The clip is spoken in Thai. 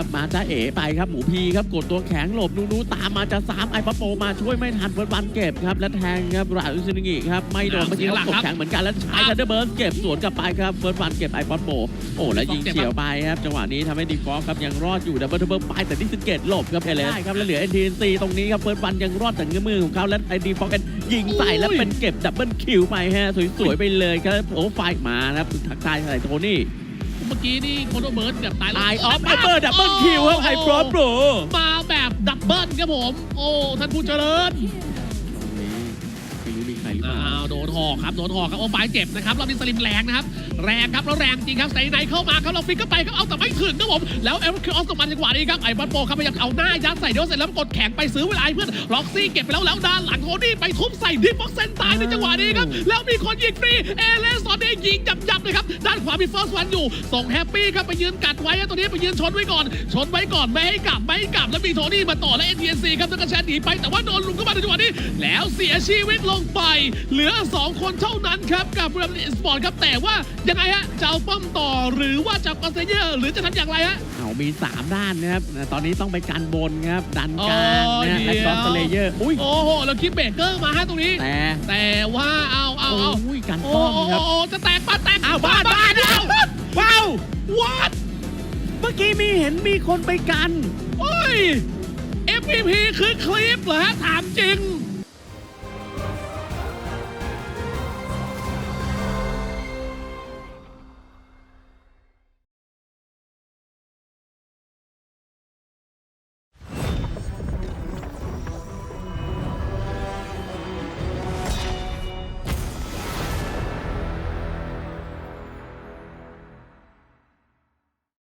ครับมาจ้าเอ๋ไปครับหมูพีครับกดตัวแข็งหลบนูนูตามมาจะสามไอปัปโปมาช่วยไม่ทันเฟิร์สวันเก็บครับและแทงครับราอุซินิงิครับไม่โดนเมื่อกี้เขากดแข็งเหมือนกันแล้วใช้ทันเดอร์เบิร์สเก็บสวนกลับไปครับเฟิร์สวันเก็บไอปัปโปโอ้แล้วยิงเฉียวไปครับจังหวะนี้ทำให้ดีฟอสครับยังรอดอยู่ดับเบิลทับเบิลไปแต่ดิสเกตหลบครับเอเลสได้ครับแล้วเหลือ NTNC ตรงนี้ครับเฟิร์สวันยังรอดจากเงื้อมือของเขาและไอดีฟอสยิงใส่แล้วเป็นเก็บดับเบิลคิวไปฮะสวยๆไปเลยครับโอ้ไฟมาครับทักทายใส่โทนี่ เมื่อกี้นี่โคโนเบิร์ดแบบตายแล้วไอออฟไอเบอร์ดับเบิลคิวครับไฮฟรอสโบรมาแบบดับเบิลครับผม โอ้ ท่านผู้เจริญไม่รู้มี ใครหรือเปล่า อ้าวโดนหอกครับโดนหอกครับโอ้ไม้เจ็บนะครับรอบนี้สลิมแรงนะครับแรงครับแล้วแรงจริงครับใส่ไหนเข้ามาครับเราฟิกเข้าไปครับเอาแต่ไม่ถึงครับผมแล้วเอลคิวออสตกมาจังหวะนี้ครับไอ้บอลโปครับพยายามเอาหน้ายัดใส่เดี๋ยวเสร็จแล้วกดแข็งไปซื้อเวลาให้เพื่อนล็อกซี่เก็บไปแล้วแล้วด้านหลังโทนี่ไปทุบใส่ดิฟฟ็อกเซนตายในจังหวะนี้ครับแล้วมีคนยิงฟรีเอเลสตอนนี้ยิงจับจับๆเลยครับด้านขวามีเฟิร์สวันอยู่ส่งแฮปปี้ครับไปยืนกัดไว้ตัวนี้ไปยืนชนไว้ก่อน ชนไว้ก่อนไม่ให้กลับไม่ให้กลับแล้วมีโทนี่มาต่อและ NTNC ครับแล้วก็แชนหนีไปแต่ว่าโดนลุมเข้ามาในจังหวะนี้แล้วเสียชีวิตลงไปเหลือ 2 คนเท่านั้นครับกับบุรีรัมย์สปอร์ตครับแต่ว่ายังไงฮะจะเอาป้อมต่อหรือว่าจะเอาคอนเซเยอร์หรือจะทำอย่างไรฮะ เอามี 3 ด้านนะครับ ตอนนี้ต้องไปกันบนครับ ดันกลางโอ้ยนะและเดี๋ยวครอสเลเยอร์ อุ้ย โอ้โหแล้วคิดเบรกเกอร์มาฮะตรงนี้ แต่แต่ว่าเอาเอาเอาโอ้ยกันโอ้ป้อมโหครับจะแตกบ้านแตกอ้าวบ้านบ้านอ้าวว้าววัดเมื่อกี้มีเห็นมีคนไปกัน โอ้ย MVP คือคลิปเหรอฮะถามจริง